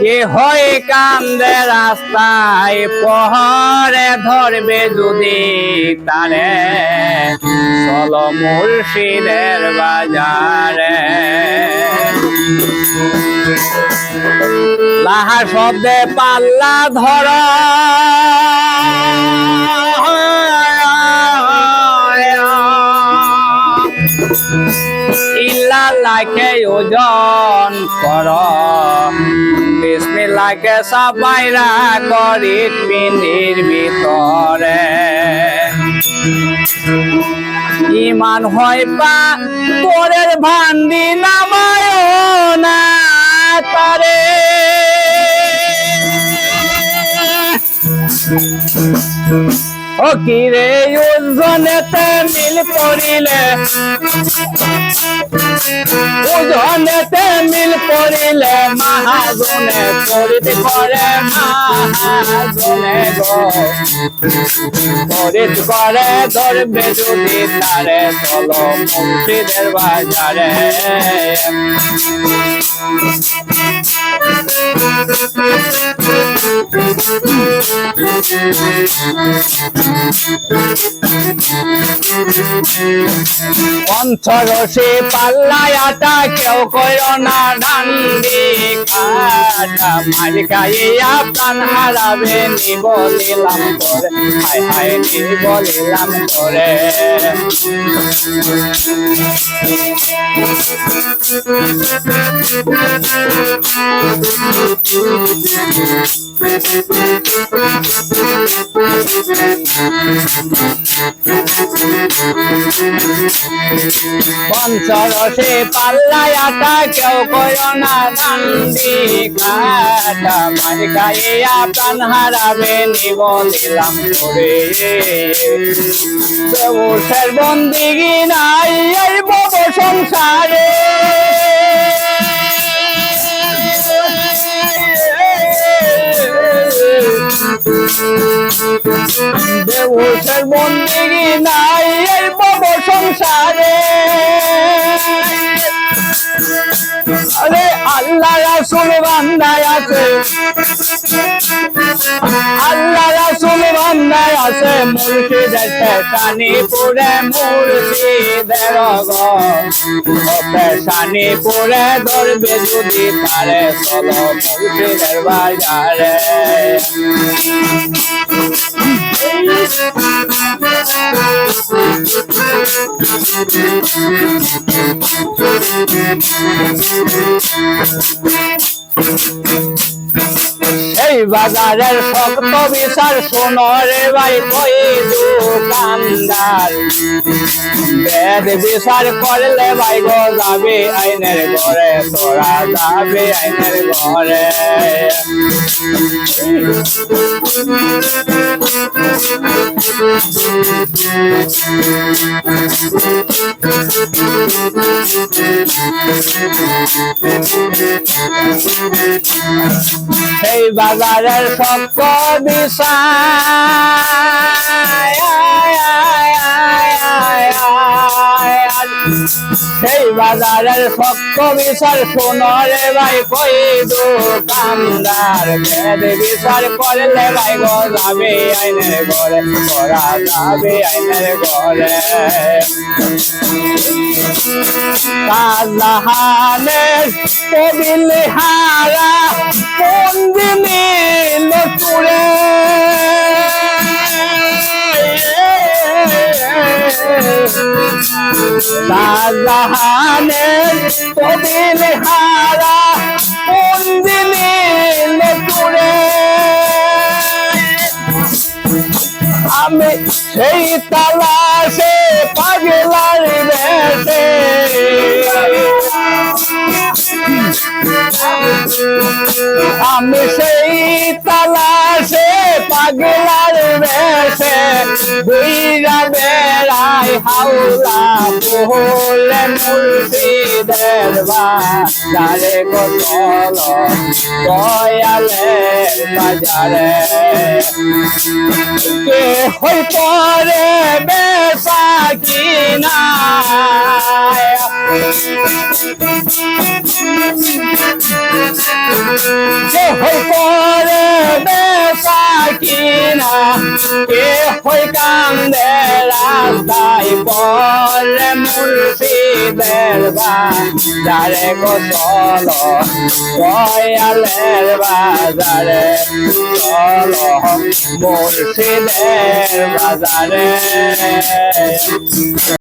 কে হয় কান্দে রাস্তায়, পহরে ধরবে যদি তারে। চল মুর্শিদের বাজারে। লাহা শব্দে পাল্লা ধর। লাখে ওজন কর বিসমিল্লাহকে সাবাইরা করি পিন্ডির ভিতরে। ইমান হয় পা তোরের ভান্ডি নামায় না তারে। ও কি রে মিল পড়িলে। ওজনেতে মিল পড়িলে মহাজনে পড়িতে করে, মহাজনে গো। পড়িত করে ধরবে যদি তারে চলো মুর্শিদের বাজারে। পঞ্চরসে পাল্লায় আটা কেউ কইল না ডান্ডি। মাঝ খাইয়া প্রাণ হারাবে নি বলিলাম করে হাই হাই নি বলিলাম করে পঞ্চরসে পাল্লায় আটা কেউ কইর না ডান্ডি কাটা মাঝ খাইয়া প্রাণ হারাবে নি বলিলাম করে দেবসের বন্দিগি নাই, এই বব সংসারে। দেবসের বন্দিগি নাই সংসারে। আরে আল্লাহ রাসুল বান্দায় আছে। আল্লাহ রাসুল বান্দায় আছে। মুর্শিদের পেশানি পুরে মুর্শিদের গো পেশানি পুরে ধরবে যদি তারে চলো মুর্শিদের বাজারে এই বাজারের শক্ত বিচার শোনো রে ভাই, কই দোকানদার? বেদ বিচার করলে ভাই গো যাবে, আইনের ঘরে তোরা যাবে আইনের ঘরে। সেই বাজারের শক্ত বিষয় সেই বাজারের শক্ত বিচার শোনরে ভাই, কই দোকানদার? বেদ বিচার করলে ভাই গো যাবে আইনের ঘরে তোরা যাবে আইনের ঘরে। কাজলাহানের কবিল হারা কোন দিনে কাজলাহানের কবিল হারা কোন দিনে লটুরে আমি সেই তালাশে পাগলার বেশে। আমি সেই তালাশে পাগলার বেশে বুইরা বেড়াই হাওলা পোহলে মুর্শিদের বাজারে গোতল দয়ালের বাজারে। কে হই পরে বেসা কিনা যে হই কে হই কান্দে রাস্তায় পরে মুর্শিদের বাজারে চলো দয়ালের বাজারে চলো মুর্শিদের বাজারে